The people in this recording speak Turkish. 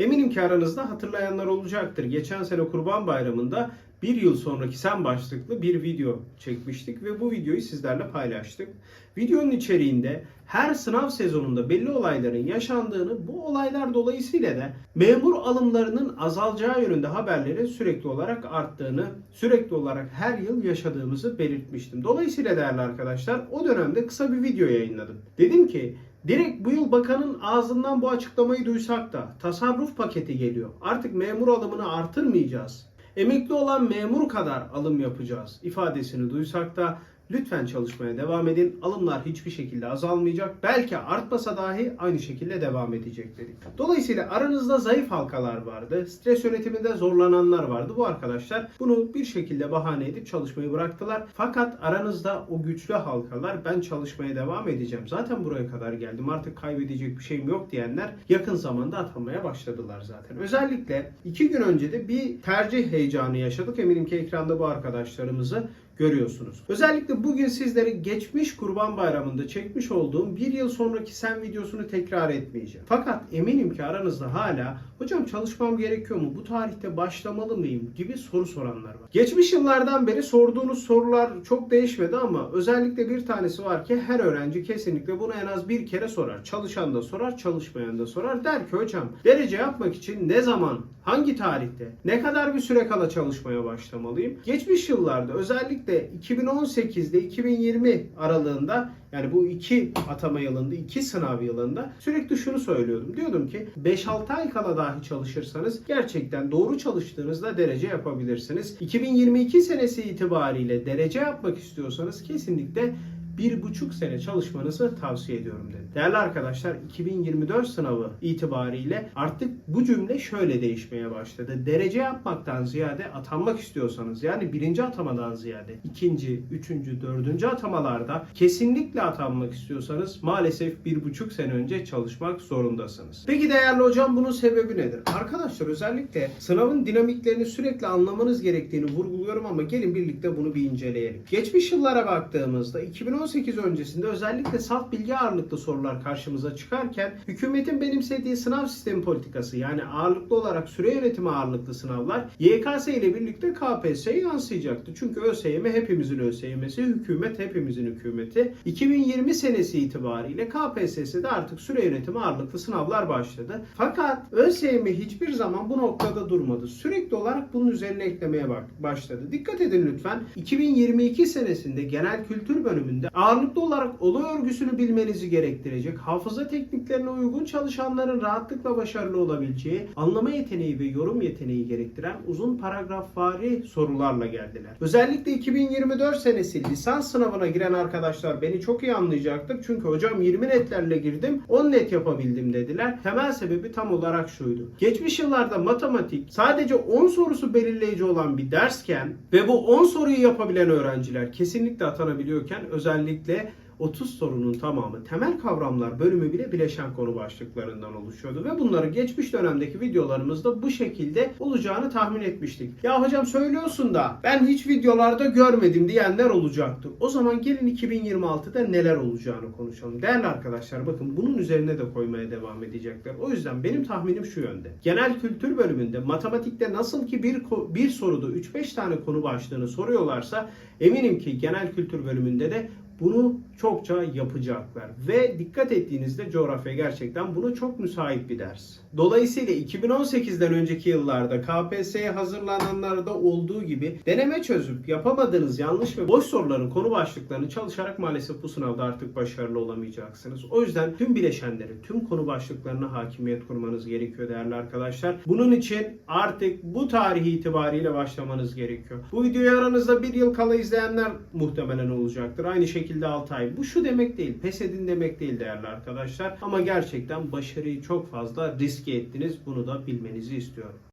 Eminim ki aranızda hatırlayanlar olacaktır. Geçen sene Kurban Bayramı'nda bir yıl sonraki sen başlıklı bir video çekmiştik ve bu videoyu sizlerle paylaştık. Videonun içeriğinde her sınav sezonunda belli olayların yaşandığını, bu olaylar dolayısıyla da memur alımlarının azalacağı yönünde haberlerin sürekli olarak arttığını, sürekli olarak her yıl yaşadığımızı belirtmiştim. Dolayısıyla değerli arkadaşlar o dönemde kısa bir video yayınladım. Dedim ki Direkt bu yıl bakanın ağzından bu açıklamayı duysak da tasarruf paketi geliyor. Artık memur alımını artırmayacağız. Emekli olan memur kadar alım yapacağız ifadesini duysak da lütfen çalışmaya devam edin. Alımlar hiçbir şekilde azalmayacak. Belki artmasa dahi aynı şekilde devam edecek dedik. Dolayısıyla aranızda zayıf halkalar vardı. Stres yönetiminde zorlananlar vardı. Bu arkadaşlar bunu bir şekilde bahane edip çalışmayı bıraktılar. Fakat aranızda o güçlü halkalar ben çalışmaya devam edeceğim. Zaten buraya kadar geldim. Artık kaybedecek bir şeyim yok diyenler yakın zamanda atanmaya başladılar zaten. Özellikle iki gün önce de bir tercih heyecanı yaşadık. Eminim ki ekranda bu arkadaşlarımızı görüyorsunuz. Özellikle bugün sizlere geçmiş Kurban Bayramı'nda çekmiş olduğum bir yıl sonraki sen videosunu tekrar etmeyeceğim. Fakat eminim ki aranızda hala hocam çalışmam gerekiyor mu? Bu tarihte başlamalı mıyım? gibi soru soranlar var. Geçmiş yıllardan beri sorduğunuz sorular çok değişmedi ama özellikle bir tanesi var ki her öğrenci kesinlikle bunu en az bir kere sorar. Çalışan da sorar, çalışmayan da sorar. Der ki hocam derece yapmak için ne zaman, hangi tarihte, ne kadar bir süre kala çalışmaya başlamalıyım? Geçmiş yıllarda özellikle 2018'de 2020 aralığında yani bu iki atama yılında, iki sınav yılında sürekli şunu söylüyordum. Diyordum ki 5-6 ay kala dahi çalışırsanız gerçekten doğru çalıştığınızda derece yapabilirsiniz. 2022 senesi itibariyle derece yapmak istiyorsanız kesinlikle bir buçuk sene çalışmanızı tavsiye ediyorum dedi. Değerli arkadaşlar 2024 sınavı itibariyle artık bu cümle şöyle değişmeye başladı. Derece yapmaktan ziyade atanmak istiyorsanız yani birinci atamadan ziyade ikinci, üçüncü, dördüncü atamalarda kesinlikle atanmak istiyorsanız maalesef bir buçuk sene önce çalışmak zorundasınız. Peki değerli hocam bunun sebebi nedir? Arkadaşlar özellikle sınavın dinamiklerini sürekli anlamanız gerektiğini vurguluyorum ama gelin birlikte bunu bir inceleyelim. Geçmiş yıllara baktığımızda 2018 öncesinde özellikle salt bilgi ağırlıklı sorular karşımıza çıkarken hükümetin benimsediği sınav sistemi politikası yani ağırlıklı olarak süre yönetimi ağırlıklı sınavlar YKS ile birlikte KPSS'ye yansıyacaktı. Çünkü ÖSYM hepimizin ÖSYM'si, hükümet hepimizin hükümeti. 2020 senesi itibariyle KPSS'de artık süre yönetimi ağırlıklı sınavlar başladı. Fakat ÖSYM hiçbir zaman bu noktada durmadı. Sürekli olarak bunun üzerine eklemeye başladı. Dikkat edin lütfen. 2022 senesinde genel kültür bölümünde ağırlıklı olarak olay örgüsünü bilmenizi gerektirecek, hafıza tekniklerine uygun çalışanların rahatlıkla başarılı olabileceği, anlama yeteneği ve yorum yeteneği gerektiren uzun paragrafvari sorularla geldiler. Özellikle 2024 senesi lisans sınavına giren arkadaşlar beni çok iyi anlayacaktır. Çünkü hocam 20 netlerle girdim, 10 net yapabildim dediler. Temel sebebi tam olarak şuydu. Geçmiş yıllarda matematik sadece 10 sorusu belirleyici olan bir dersken ve bu 10 soruyu yapabilen öğrenciler kesinlikle atanabiliyorken özellikle 30 sorunun tamamı temel kavramlar bölümü bile bileşen konu başlıklarından oluşuyordu ve bunları geçmiş dönemdeki videolarımızda bu şekilde olacağını tahmin etmiştik. Ya hocam söylüyorsun da ben hiç videolarda görmedim diyenler olacaktı. O zaman gelin 2026'da neler olacağını konuşalım. Değerli arkadaşlar bakın bunun üzerine de koymaya devam edecekler. O yüzden benim tahminim şu yönde. Genel kültür bölümünde matematikte nasıl ki bir bir soruda 3-5 tane konu başlığını soruyorlarsa eminim ki genel kültür bölümünde de bunu çokça yapacaklar. Ve dikkat ettiğinizde coğrafya gerçekten buna çok müsait bir ders. Dolayısıyla 2018'den önceki yıllarda KPSS'ye hazırlananlarda olduğu gibi deneme çözüp yapamadığınız yanlış ve boş soruların konu başlıklarını çalışarak maalesef bu sınavda artık başarılı olamayacaksınız. O yüzden tüm bileşenleri, tüm konu başlıklarına hakimiyet kurmanız gerekiyor değerli arkadaşlar. Bunun için artık bu tarihi itibariyle başlamanız gerekiyor. Bu videoyu aranızda bir yıl kala izleyenler muhtemelen olacaktır. Aynı şekilde 6 ay. Bu şu demek değil, pes edin demek değil değerli arkadaşlar. Ama gerçekten başarıyı çok fazla riske ettiniz. Bunu da bilmenizi istiyorum.